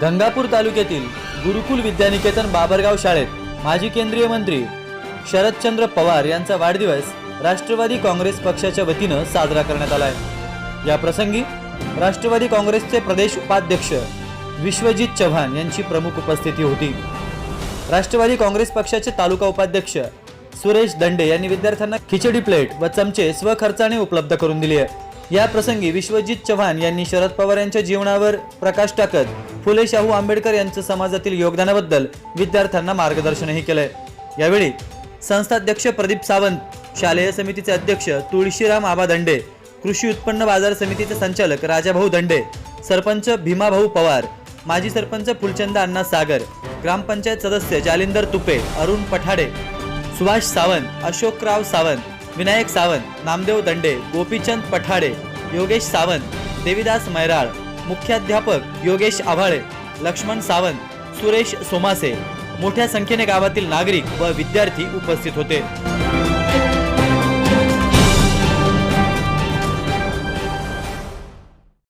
गंगापूर तालुक्यातील गुरुकुल विद्यानिकेतन बाबरगाव शाळेत माजी केंद्रीय मंत्री शरदचंद्र पवार यांचा वाढदिवस राष्ट्रवादी काँग्रेस पक्षाच्या वतीनं साजरा करण्यात आला आहे या प्रसंगी राष्ट्रवादी काँग्रेसचे प्रदेश उपाध्यक्ष विश्वजित चव्हाण यांची प्रमुख उपस्थिती होती. राष्ट्रवादी काँग्रेस पक्षाचे तालुका उपाध्यक्ष सुरेश दंडे यांनी विद्यार्थ्यांना खिचडी प्लेट व चमचे स्वखर्चाने उपलब्ध करून दिली आहे. या प्रसंगी विश्वजित चव्हाण यांनी शरद पवार यांच्या जीवनावर प्रकाश टाकत फुले शाहू आंबेडकर यांचं समाजातील योगदानाबद्दल विद्यार्थ्यांना मार्गदर्शनही केलंय. यावेळी संस्थाध्यक्ष प्रदीप सावंत शालेय समितीचे अध्यक्ष तुळशीराम आबा दंडे कृषी उत्पन्न बाजार समितीचे संचालक राजाभाऊ दंडे सरपंच भीमाभाऊ पवार माजी सरपंच फुलचंद अण्णा सागर ग्रामपंचायत सदस्य जालिंदर तुपे अरुण पठाडे सुभाष सावंत अशोकराव सावंत विनायक सावंत नामदेव दंडे गोपीचंद पठाडे योगेश सावंत देविदास मैराळ मुख्याध्यापक योगेश आभाळे लक्ष्मण सावंत सुरेश सोमासे. मोठ्या संख्येने गावातील नागरिक व विद्यार्थी उपस्थित होते.